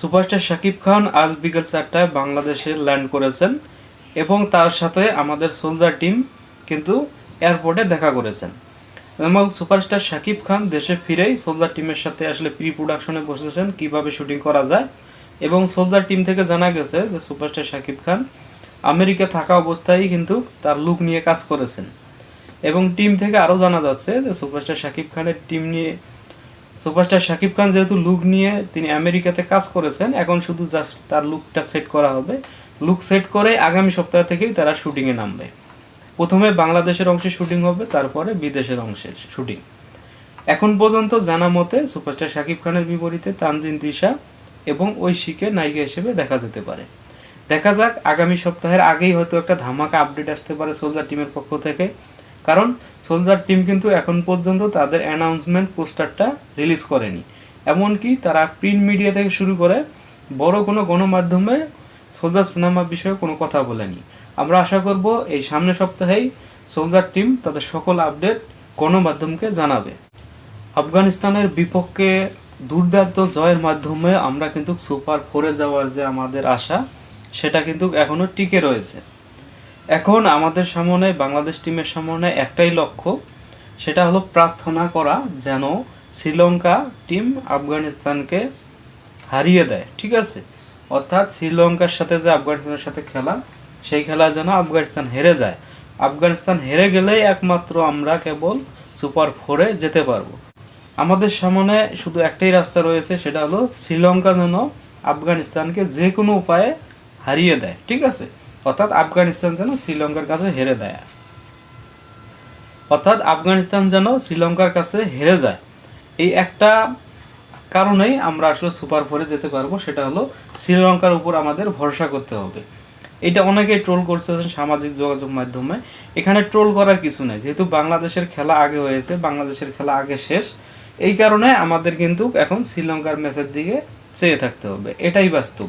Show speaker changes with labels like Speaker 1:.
Speaker 1: Superstar Shakib Khan আজ বিকেল চারটায় বাংলাদেশে ল্যান্ড করেছেন এবং তার সাথে আমাদের সোলজার টিম কিন্তু এয়ারপোর্টে দেখা করেছেন। এবং সুপারস্টার শাকিব খান দেশে ফিরেই সোলজার টিমের সাথে আসলে প্রি প্রোডাকশনে বসেছেন, কীভাবে শুটিং করা যায়। এবং সোলজার টিম থেকে জানা গেছে যে সুপারস্টার শাকিব খান আমেরিকা থাকা অবস্থায় কিন্তু তার লুক নিয়ে কাজ করেছেন। এবং টিম থেকে আরও জানা যাচ্ছে যে সুপারস্টার শাকিব খানের টিম নিয়ে সুপারস্টার শাকিব খান যেহেতু লুক নিয়ে তিনি আমেরিকাতে কাজ করেছেন, এখন শুধু জাস্ট তার লুকটা সেট করা হবে। লুক সেট করে আগামী সপ্তাহ থেকেই তারা শুটিংয়ে নামবে। প্রথমে বাংলাদেশের অংশে শুটিং হবে, তারপরে বিদেশের অংশের শুটিং এখন পর্যন্ত জানা মতে সুপারস্টার শাকিব খানের বিপরীতে তানজিন দিশা এবং ঐশীকে নায়িকা হিসেবে দেখা যেতে পারে। দেখা যাক, আগামী সপ্তাহের আগেই হয়তো একটা ধামাকা আপডেট আসতে পারে সোলজার টিমের পক্ষ থেকে। কারণ সোলজার টিম কিন্তু এখন পর্যন্ত তাদের অ্যানাউন্সমেন্ট পোস্টারটা রিলিজ করেনি। এমনকি তারা প্রিন্ট মিডিয়া থেকে শুরু করে বড় কোনো গণমাধ্যমে সোলজার সিনেমা বিষয়ে কোনো কথা বলেনি। আমরা আশা করব এই সামনের সপ্তাহেই সোলজার টিম তাদের সকল আপডেট গণমাধ্যমকে জানাবে। আফগানিস্তানের বিপক্ষে দুর্দান্ত জয়ের মাধ্যমে আমরা কিন্তু সুপার ফোরে যাওয়ার যে আমাদের আশা, সেটা কিন্তু এখনও টিকে রয়েছে। এখন আমাদের সামনে, বাংলাদেশ টিমের সামনে একটাই লক্ষ্য, সেটা হলো প্রার্থনা করা যেন শ্রীলঙ্কা টিম আফগানিস্তানকে হারিয়ে দেয়, ঠিক আছে? অর্থাৎ শ্রীলঙ্কার সাথে যে আফগানিস্তানের সাথে খেলা, সেই খেলা যেন আফগানিস্তান হেরে যায়। আফগানিস্তান হেরে গেলেই একমাত্র আমরা কেবল সুপার ফোরে যেতে পারব। আমাদের সামনে শুধু একটাই রাস্তা রয়েছে, সেটা হলো শ্রীলঙ্কা যেন আফগানিস্তানকে যে কোনো উপায়ে হারিয়ে দেয়, ঠিক আছে? অর্থাৎ আফগানিস্তান যেন শ্রীলঙ্কার কাছে হেরে দেয় অর্থাৎ আফগানিস্তান যেন শ্রীলঙ্কার কাছে হেরে যায়। এই একটা কারণেই আমরা আসলে সুপার ফোরে যেতে পারব, সেটা হলো শ্রীলঙ্কার উপর আমাদের ভরসা করতে হবে। এটা অনেকেই ট্রোল করতেছেন সামাজিক যোগাযোগ মাধ্যমে। এখানে ট্রোল করার কিছু নেই। যেহেতু বাংলাদেশের খেলা আগে হয়েছে, বাংলাদেশের খেলা আগে শেষ। এই কারণে আমাদের কিন্তু এখন শ্রীলঙ্কার ম্যাচের দিকে চেয়ে থাকতে হবে। এটাই বাস্তব।